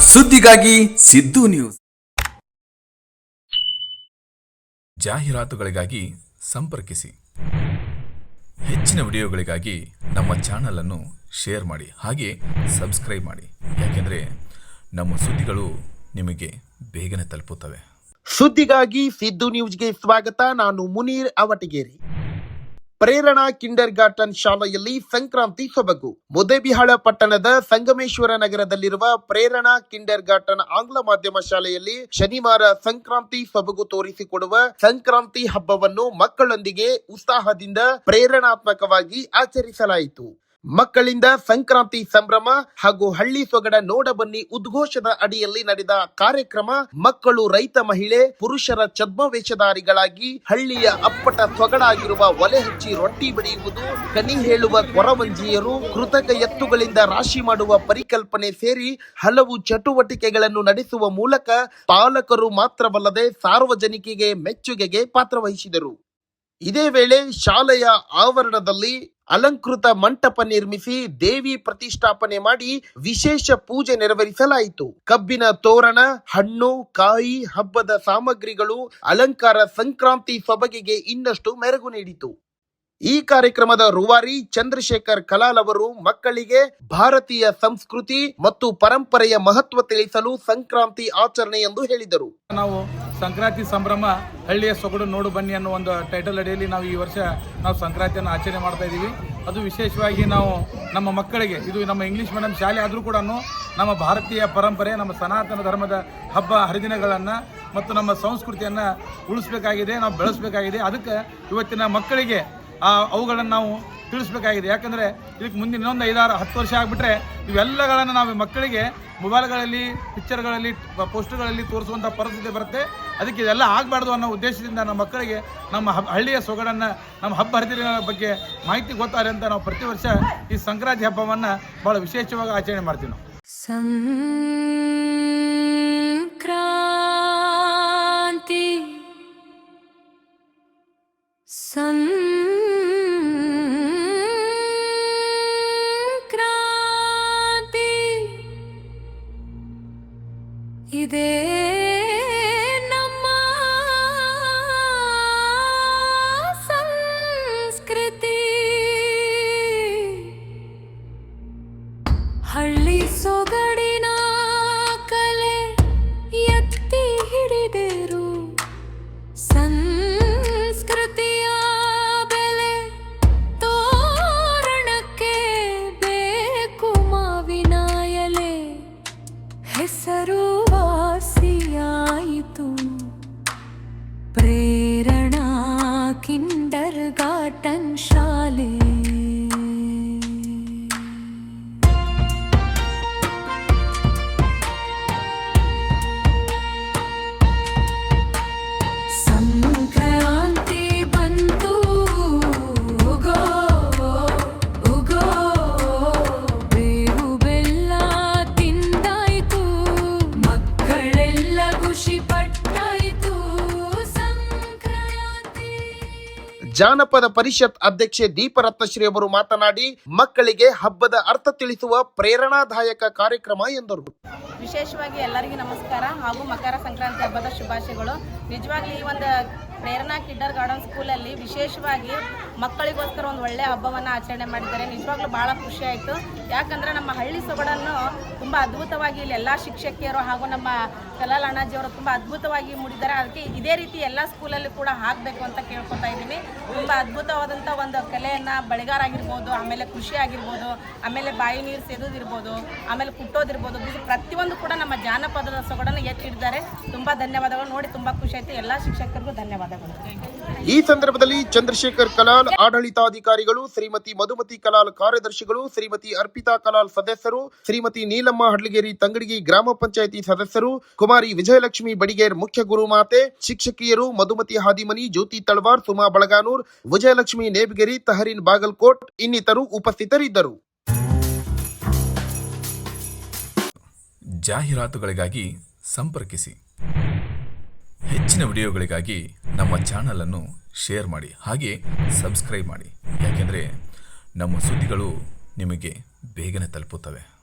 ಸುದ್ದಿಗಾಗಿ ಸಿದ್ದು ನ್ಯೂಸ್. ಜಾಹೀರಾತುಗಳಿಗಾಗಿ ಸಂಪರ್ಕಿಸಿ. ಹೆಚ್ಚಿನ ವಿಡಿಯೋಗಳಿಗಾಗಿ ನಮ್ಮ ಚಾನಲ್ ಅನ್ನು ಶೇರ್ ಮಾಡಿ ಹಾಗೆ ಸಬ್ಸ್ಕ್ರೈಬ್ ಮಾಡಿ. ಯಾಕೆಂದ್ರೆ ನಮ್ಮ ಸುದ್ದಿಗಳು ನಿಮಗೆ ಬೇಗನೆ ತಲುಪುತ್ತವೆ. ಸುದ್ದಿಗಾಗಿ ಸಿದ್ದು ನ್ಯೂಸ್ಗೆ ಸ್ವಾಗತ. ನಾನು ಮುನೀರ್ ಅವಟಗೇರಿ. ಪ್ರೇರಣಾ ಕಿಂಡರ್ ಗಾರ್ಟನ್ ಶಾಲೆಯಲ್ಲಿ ಸಂಕ್ರಾಂತಿ ಸೊಬಗು. ಮುದೇಬಿಹಾಳ ಪಟ್ಟಣದ ಸಂಗಮೇಶ್ವರ ನಗರದಲ್ಲಿರುವ ಪ್ರೇರಣಾ ಕಿಂಡರ್ ಗಾರ್ಟನ್ ಆಂಗ್ಲ ಮಾಧ್ಯಮ ಶಾಲೆಯಲ್ಲಿ ಶನಿವಾರ ಸಂಕ್ರಾಂತಿ ಸೊಬಗು ತೋರಿಸಿಕೊಡುವ ಸಂಕ್ರಾಂತಿ ಹಬ್ಬವನ್ನು ಮಕ್ಕಳೊಂದಿಗೆ ಉತ್ಸಾಹದಿಂದ ಪ್ರೇರಣಾತ್ಮಕವಾಗಿ ಆಚರಿಸಲಾಯಿತು. ಮಕ್ಕಳಿಂದ ಸಂಕ್ರಾಂತಿ ಸಂಭ್ರಮ ಹಾಗೂ ಹಳ್ಳಿ ಸೊಗಡ ನೋಡಬನ್ನಿ ಉದ್ಘೋಷದ ಅಡಿಯಲ್ಲಿ ನಡೆದ ಕಾರ್ಯಕ್ರಮ ಮಕ್ಕಳು ರೈತ ಮಹಿಳೆ ಪುರುಷರ ಛದ್ಮವೇಷಧಾರಿಗಳಾಗಿ ಹಳ್ಳಿಯ ಅಪ್ಪಟ ಸೊಗಡಾಗಿರುವ ಒಲೆ ಹಚ್ಚಿ ರೊಟ್ಟಿ ಬಡಿಯುವುದು ಕನಿ ಹೇಳುವ ಕೊರವಂಜಿಯರು ಕೃತಕ ಎತ್ತುಗಳಿಂದ ರಾಶಿ ಮಾಡುವ ಪರಿಕಲ್ಪನೆ ಸೇರಿ ಹಲವು ಚಟುವಟಿಕೆಗಳನ್ನು ನಡೆಸುವ ಮೂಲಕ ಪಾಲಕರು ಮಾತ್ರವಲ್ಲದೆ ಸಾರ್ವಜನಿಕರಿಗೆ ಮೆಚ್ಚುಗೆಗೆ ಪಾತ್ರವಹಿಸಿದರು. ಇದೇ ವೇಳೆ ಶಾಲೆಯ ಆವರಣದಲ್ಲಿ ಅಲಂಕೃತ ಮಂಟಪ ನಿರ್ಮಿಸಿ ದೇವಿ ಪ್ರತಿಷ್ಠಾಪನೆ ಮಾಡಿ ವಿಶೇಷ ಪೂಜೆ ನೆರವೇರಿಸಲಾಯಿತು. ಕಬ್ಬಿನ ತೋರಣ, ಹಣ್ಣು, ಕಾಯಿ, ಹಬ್ಬದ ಸಾಮಗ್ರಿಗಳು, ಅಲಂಕಾರ ಸಂಕ್ರಾಂತಿ ಸೊಬಗೆಗೆ ಇನ್ನಷ್ಟು ಮೆರುಗು ನೀಡಿತು. ಈ ಕಾರ್ಯಕ್ರಮದ ರೂವಾರಿ ಚಂದ್ರಶೇಖರ್ ಕಲಾಲ್ ಅವರು ಮಕ್ಕಳಿಗೆ ಭಾರತೀಯ ಸಂಸ್ಕೃತಿ ಮತ್ತು ಪರಂಪರೆಯ ಮಹತ್ವ ತಿಳಿಸಲು ಸಂಕ್ರಾಂತಿ ಆಚರಣೆ ಎಂದು ಹೇಳಿದರು. ನಾವು ಸಂಕ್ರಾಂತಿ ಸಂಭ್ರಮ, ಹಳ್ಳಿಯ ಸೊಗಡು ನೋಡು ಬನ್ನಿ ಅನ್ನೋ ಒಂದು ಟೈಟಲ್ ಅಡಿಯಲ್ಲಿ ನಾವು ಈ ವರ್ಷ ನಾವು ಸಂಕ್ರಾಂತಿಯನ್ನು ಆಚರಣೆ ಮಾಡ್ತಾ ಇದ್ದೀವಿ. ಅದು ವಿಶೇಷವಾಗಿ ನಾವು ನಮ್ಮ ಮಕ್ಕಳಿಗೆ, ಇದು ನಮ್ಮ ಇಂಗ್ಲೀಷ್ ಮೀಡಿಯಂ ಶಾಲೆ ಆದರೂ ಕೂಡ ನಮ್ಮ ಭಾರತೀಯ ಪರಂಪರೆ, ನಮ್ಮ ಸನಾತನ ಧರ್ಮದ ಹಬ್ಬ ಹರಿದಿನಗಳನ್ನು ಮತ್ತು ನಮ್ಮ ಸಂಸ್ಕೃತಿಯನ್ನು ಉಳಿಸ್ಬೇಕಾಗಿದೆ, ನಾವು ಬೆಳೆಸಬೇಕಾಗಿದೆ. ಅದಕ್ಕೆ ಇವತ್ತಿನ ಮಕ್ಕಳಿಗೆ ಆ ಅವುಗಳನ್ನು ನಾವು ತಿಳಿಸ್ಬೇಕಾಗಿದೆ. ಯಾಕಂದರೆ ಇದಕ್ಕೆ ಮುಂದಿನ ಇನ್ನೊಂದು ಐದಾರು, ಹತ್ತು ವರ್ಷ ಆಗಿಬಿಟ್ರೆ ಇವೆಲ್ಲಗಳನ್ನು ನಾವು ಮಕ್ಕಳಿಗೆ ಮೊಬೈಲ್ಗಳಲ್ಲಿ, ಪಿಕ್ಚರ್ಗಳಲ್ಲಿ ಪೋಸ್ಟರ್ಗಳಲ್ಲಿ ತೋರಿಸುವಂಥ ಪರಿಸ್ಥಿತಿ ಬರುತ್ತೆ. ಅದಕ್ಕೆ ಇದೆಲ್ಲ ಆಗಬಾರ್ದು ಅನ್ನೋ ಉದ್ದೇಶದಿಂದ ನಮ್ಮ ಮಕ್ಕಳಿಗೆ ನಮ್ಮ ಹಳ್ಳಿಯ ಸೊಗಡನ್ನು, ನಮ್ಮ ಹಬ್ಬ ಹರಿದಿನಗಳ ಬಗ್ಗೆ ಮಾಹಿತಿ ಗೊತ್ತಾರೆ ಅಂತ ನಾವು ಪ್ರತಿ ವರ್ಷ ಈ ಸಂಕ್ರಾಂತಿ ಹಬ್ಬವನ್ನು ಭಾಳ ವಿಶೇಷವಾಗಿ ಆಚರಣೆ ಮಾಡ್ತೀವಿ ನಾವು. ಇದೇ. ಕಿಂಡರ್ ಗಾರ್ಟನ್ ಶಾಲೆ ಜಾನಪದ ಪರಿಷತ್ ಅಧ್ಯಕ್ಷೆ ದೀಪರತ್ನಶ್ರೀ ಅವರು ಮಾತನಾಡಿ, ಮಕ್ಕಳಿಗೆ ಹಬ್ಬದ ಅರ್ಥ ತಿಳಿಸುವ ಪ್ರೇರಣಾದಾಯಕ ಕಾರ್ಯಕ್ರಮ ಎಂದರು. ವಿಶೇಷವಾಗಿ ಎಲ್ಲರಿಗೂ ನಮಸ್ಕಾರ ಹಾಗೂ ಮಕರ ಸಂಕ್ರಾಂತಿ ಹಬ್ಬದ ಶುಭಾಶಯಗಳು. ನಿಜವಾಗ್ಲೂ ಈ ಒಂದು ಪ್ರೇರಣಾ ಕಿಡ್ಡರ್ ಗಾರ್ಡನ್ ಸ್ಕೂಲಲ್ಲಿ ವಿಶೇಷವಾಗಿ ಮಕ್ಕಳಿಗೋಸ್ಕರ ಒಂದು ಒಳ್ಳೆಯ ಹಬ್ಬವನ್ನು ಆಚರಣೆ ಮಾಡಿದ್ದಾರೆ. ನಿಜವಾಗ್ಲೂ ಭಾಳ ಖುಷಿ ಆಯಿತು. ಯಾಕಂದರೆ ನಮ್ಮ ಹಳ್ಳಿ ಸೊಗಡನ್ನು ತುಂಬ ಅದ್ಭುತವಾಗಿ ಇಲ್ಲಿ ಎಲ್ಲ ಶಿಕ್ಷಕಿಯರು ಹಾಗೂ ನಮ್ಮ ಕಲಾಲ್ ಅಣ್ಣಾಜಿಯವರು ತುಂಬ ಅದ್ಭುತವಾಗಿ ಮೂಡಿದ್ದಾರೆ. ಅದಕ್ಕೆ ಇದೇ ರೀತಿ ಎಲ್ಲ ಸ್ಕೂಲಲ್ಲಿ ಕೂಡ ಆಗಬೇಕು ಅಂತ ಕೇಳ್ಕೊತಾ ಇದ್ದೀನಿ ತುಂಬ ಅದ್ಭುತವಾದಂಥ ಒಂದು ಕಲೆಯನ್ನು ಬಳಿಗಾರ ಆಗಿರ್ಬೋದು, ಆಮೇಲೆ ಖುಷಿ ಆಗಿರ್ಬೋದು, ಆಮೇಲೆ ಬಾಯಿ ನೀರು ಸೇದೋದಿರ್ಬೋದು, ಆಮೇಲೆ ಕುಟ್ಟೋದಿರ್ಬೋದು ಪ್ರತಿಯೊಂದು ಕೂಡ ನಮ್ಮ ಜಾನಪದದ ಸೊಗಡನ್ನು ಎತ್ತಿಡಿದ್ದಾರೆ ತುಂಬ ಧನ್ಯವಾದಗಳು. ನೋಡಿ ತುಂಬ ಖುಷಿ ಆಯಿತು. ಎಲ್ಲ ಶಿಕ್ಷಕರಿಗೂ ಧನ್ಯವಾದಗಳು. ಈ ಸಂದರ್ಭದಲ್ಲಿ ಚಂದ್ರಶೇಖರ್ ಕಲಾಲ್, ಆಡಳಿತಾಧಿಕಾರಿಗಳು, ಶ್ರೀಮತಿ ಮಧುಮತಿ ಕಲಾಲ್ ಕಾರ್ಯದರ್ಶಿಗಳು, ಶ್ರೀಮತಿ ಅರ್ಪಿತಾ ಕಲಾಲ್ ಸದಸ್ಯರು, ಶ್ರೀಮತಿ ನೀಲಮ್ಮ ಹಡ್ಲಗೇರಿ ತಂಗಡಿಗಿ ಗ್ರಾಮ ಪಂಚಾಯಿತಿ ಸದಸ್ಯರು, ಕುಮಾರಿ ವಿಜಯಲಕ್ಷ್ಮಿ ಬಡಿಗೇರ್ ಮುಖ್ಯ ಗುರುಮಾತೆ, ಶಿಕ್ಷಕಿಯರು ಮಧುಮತಿ ಹಾದಿಮನಿ, ಜ್ಯೋತಿ ತಳವಾರ್, ಸುಮಾ ಬಳಗಾನೂರ್, ವಿಜಯಲಕ್ಷ್ಮಿ ನೇಬಗಿರಿ, ತಹರೀನ್ ಬಾಗಲ್ಕೋಟ್ ಇನ್ನಿತರು ಉಪಸ್ಥಿತರಿದ್ದರು. ಜಾಹೀರಾತುಗಳಿಗಾಗಿ ಸಂಪರ್ಕಿಸಿ. ಹೆಚ್ಚಿನ ವಿಡಿಯೋಗಳಿಗಾಗಿ ನಮ್ಮ ಚಾನಲನ್ನು ಶೇರ್ ಮಾಡಿ ಹಾಗೆ ಸಬ್ಸ್ಕ್ರೈಬ್ ಮಾಡಿ. ಯಾಕೆಂದರೆ ನಮ್ಮ ಸುದ್ದಿಗಳು ನಿಮಗೆ ಬೇಗನೆ ತಲುಪುತ್ತವೆ.